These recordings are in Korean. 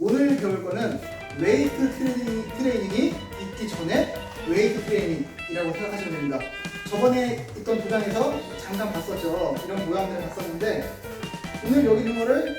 오늘 배울 거는 웨이트 트레이닝, 트레이닝이 있기 전에 웨이트 트레이닝이라고 생각하시면 됩니다. 저번에 있던 도장에서 잠깐 봤었죠. 이런 모양들을 봤었는데 오늘 여기 있는 거를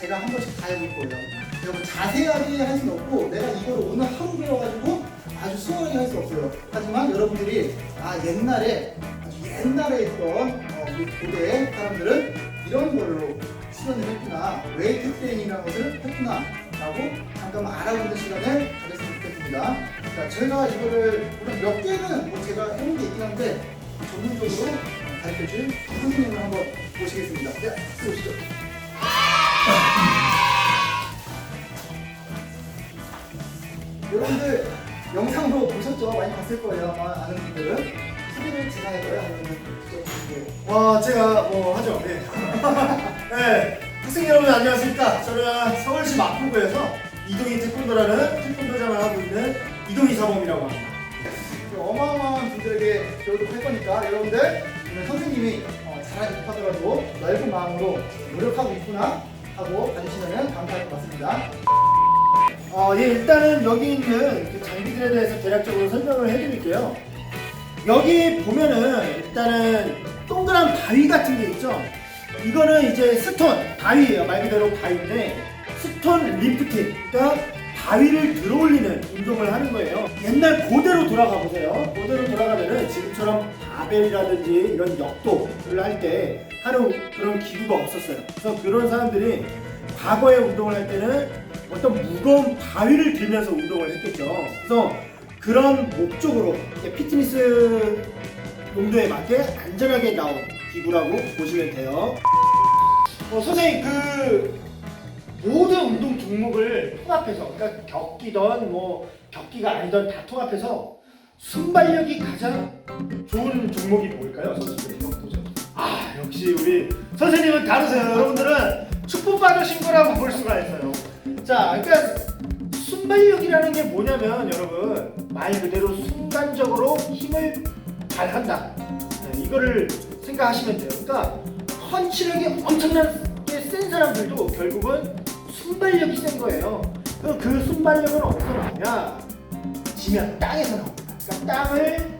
제가 한 번씩 다 해볼 거예요. 여러분 자세하게 할 수는 없고 내가 이걸 오늘 하루 배워가지고 아주 수월하게 할 수 없어요. 하지만 여러분들이 아 옛날에 아주 옛날에 있던 어, 고대 사람들은 이런 걸로 수련을 했구나 웨이트 트레이닝이라는 것을 했구나 라고 잠깐 알아보는 시간을 가졌으면 좋겠습니다. 자, 제가 이거를 물론 몇 개는 뭐 제가 해본 게 있긴 한데 전문적으로 가르쳐 줄 선생님을 한번 모시겠습니다. 네, 들어오시죠. 여러분들 영상으로 보셨죠? 많이 봤을 거예요. 아마 아는 분들은. 소개를 제가 할까요? 아니면 직접 와 제가 뭐 하죠. 네. 네. 학생 여러분 안녕하십니까. 저는 서울시 마포구에서 이동희 태권도라는 태권도장을 하고 있는 이동희 사범이라고 합니다. 그 어마어마한 분들에게 교육을 할 거니까 여러분들 오늘 선생님이 어, 잘하지 못하더라도 넓은 마음으로 노력하고 있구나 하고 봐주시면 감사할 것 같습니다. 어, 예, 일단은 여기 있는 그 장비들에 대해서 대략적으로 설명을 해드릴게요. 여기 보면은 일단은 동그란 바위 같은 게 있죠. 이거는 이제 스톤 바위예요. 말 그대로 바위인데 스톤 리프팅, 그러니까 바위를 들어올리는 운동을 하는 거예요. 옛날 고대로 돌아가 보세요. 고대로 돌아가면은 지금처럼 바벨이라든지 이런 역도를 할 때 하는 그런 기구가 없었어요. 그래서 그런 사람들이 과거에 운동을 할 때는 어떤 무거운 바위를 들면서 운동을 했겠죠. 그래서 그런 목적으로 피트니스 용도에 맞게 안전하게 나온 기구라고 보시면 돼요. 어, 선생님 그 모든 운동 종목을 통합해서 그러니까 격기던 뭐 격기가 아니던 다 통합해서 순발력이 가장 좋은 종목이 뭘까요, 선수들의 격도전? 아 역시 우리 선생님은 다르세요. 여러분들은 축복 받으신 거라고 볼 수가 있어요. 자, 그러니까 순발력이라는 게 뭐냐면 여러분 말 그대로 순간적으로 힘을 발한다. 네, 이거를 생각하시면 돼요. 그러니까 펀치력이 엄청나게 센 사람들도 결국은 순발력이 센 거예요. 그럼 그 순발력은 어디서 나오냐? 지면 땅에서 나옵니다. 그러니까 땅을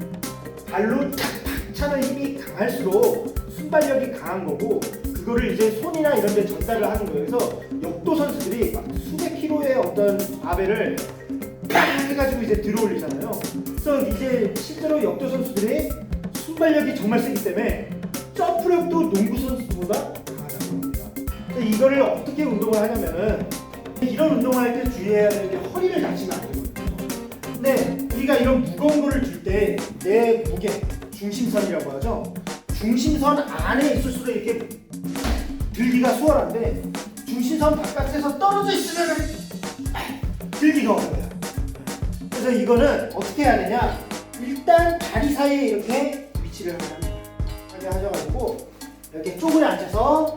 발로 탁탁 차는 힘이 강할수록 순발력이 강한 거고 그거를 이제 손이나 이런 데 전달을 하는 거예요. 그래서 역도 선수들이 막 수백 킬로의 어떤 아벨을 팍 해가지고 이제 들어올리잖아요. 그래서 이제 실제로 역도 선수들이 순발력이 정말 세기 때문에 점프력도 농구 선수보다 강하다고 합니다. 이거를 어떻게 운동을 하냐면은 이런 운동을 할 때 주의해야 되는 게 허리를 다치면 안 되거든요. 근데 우리가 이런 무거운 거를 들때내 무게 중심선이라고 하죠. 중심선 안에 있을수록 이렇게 들기가 수월한데 중심선 바깥에서 떨어져 있으면 들기가 어려워요. 그래서 이거는 어떻게 해야 되냐? 일단 다리 사이에 이렇게 위치를 하게 하셔가지고 이렇게 쪼그려 앉아서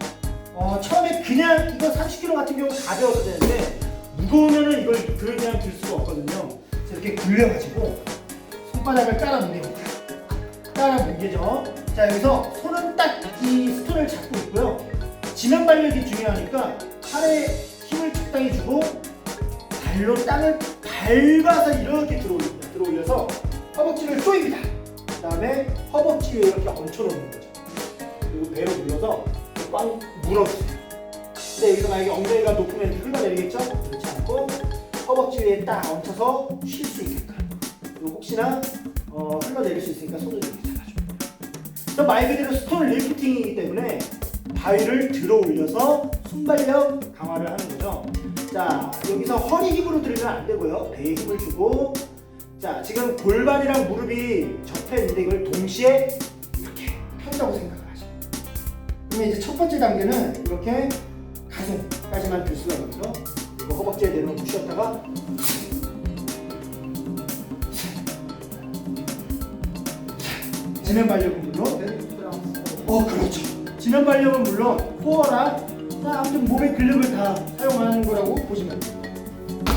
어, 처음에 그냥 이거 30kg 같은 경우 가벼워도 되는데 무거우면은 이걸 그냥 들 수가 없거든요. 그래서 이렇게 굴려가지고 손바닥을 깔아 놓는 깔아 놓게죠. 자 여기서 손은 딱 이 스톤을 잡고 있고요. 지면 발력이 중요하니까 팔에 힘을 적당히 주고 발로 땅을 밟아서 이렇게 들어올립니다. 들어올려서 허벅지를 조입니다. 그 다음에 허벅지 위에 이렇게 얹혀놓는 거죠. 그리고 배로 눌러서 꽉 물어주세요. 근데 여기서 만약에 엉덩이가 높으면 흘러내리겠죠? 그렇지 않고 허벅지 위에 딱 얹혀서 쉴 수 있게끔. 그리고 혹시나 어, 흘러내릴 수 있으니까 손을 이렇게. 그래서 말 그대로 스톤 리프팅이기 때문에 바위를 들어 올려서 순발력 강화를 하는 거죠. 자, 여기서 허리 힘으로 들면 안 되고요. 배에 힘을 주고 자, 지금 골반이랑 무릎이 접해 있는데 이걸 동시에 이렇게 편다고 생각을 하시면 그러면 이제 첫 번째 단계는 이렇게 가슴까지만 들 수가 있고요. 그리고 허벅지에 내려놓고 쉬었다가 지면 발력은 물론 어 그렇죠. 지면 발력은 물론 코어나 다 아무튼 몸의 근력을 다 사용하는 거라고 보시면 돼요.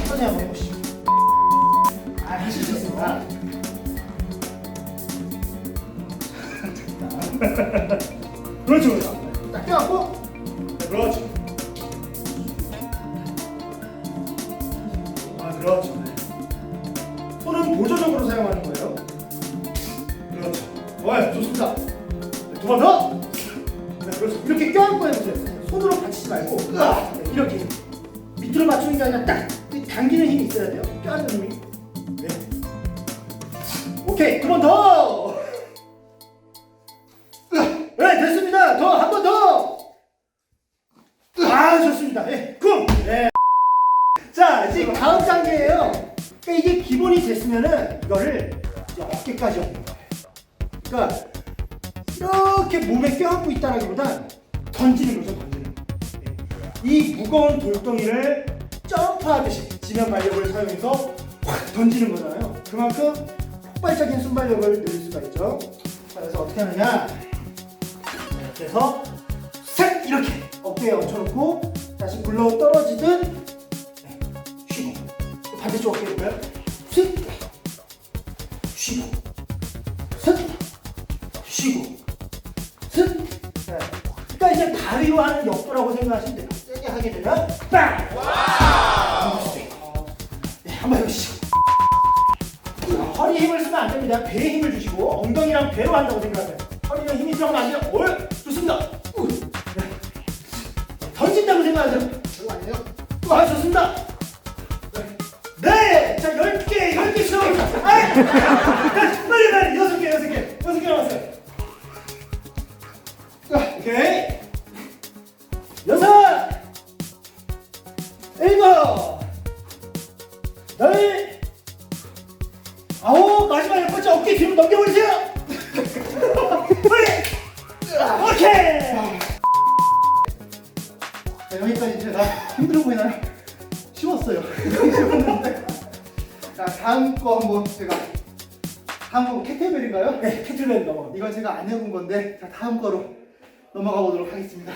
선생님 한번 해보시죠. 아 하실 수 있습니다. 그렇죠, 그렇죠. 딱 껴갖고, 네, 그렇죠. 그렇죠. 네. 손은 보조적으로 사용하는 거예요. 그렇죠. 좋아요. 좋습니다. 두 번 더. 네, 그렇죠. 이렇게 껴안고 해보세요. 손으로 받치지 말고 으아! 네, 이렇게 밑으로 맞추는 게 아니라 딱이 당기는 힘이 있어야 돼요. 껴안는 힘이. 네. 오케이. 두 번 더. 네, 됐습니다. 더 한 번 더. 아, 좋습니다. 예, 쿵. 네. 자, 이제 다음 단계예요. 그러니까 이게 기본이 됐으면은 이거를 어깨까지 거예요. 그러니까 이렇게 몸에 껴안고 있다라기보단 던지는 거죠, 던지는 거. 예. 이 무거운 돌덩이를 점프하듯이 지면 발력을 사용해서 확 던지는 거잖아요. 그만큼 폭발적인 순발력을 늘릴 수가 있죠. 자, 그래서 어떻게 하느냐? 이렇게 해서 셋 이렇게 어깨에 얹혀놓고 다시 굴러 떨어지듯 네, 쉬고 반대쪽 어깨 볼까요? 셋 쉬고 셋 쉬고 셋 네. 그러니까 이제 다리로 하는 역도라고 생각하시면 돼요 세게 하게 되면 빵! 있고. 네, 한번 해보시죠 힘을 쓰면 안 됩니다 배에 힘을 주시고 엉덩이랑 배로 한다고 생각하세요 허리는 힘이 들어가면 안 돼요 올 좋습니다 우. 네. 던진다고 생각하세요 별거 아니에요? 아 좋습니다. 네, 자 10개, 10개 시작합니다. 아, 자, 빨리 빨리 여섯 개, 여섯 개, 여섯 개 남았어요. 여기까지 제가 힘들어 보이나요? 쉬웠어요. 쉬웠는데. 자, 다음 거 한번 제가 다음 거 캐테벨인가요? 네, 캐틀벨 넘어갑니다. 이건 제가 안 해본 건데 자, 다음 거로 넘어가 보도록 하겠습니다.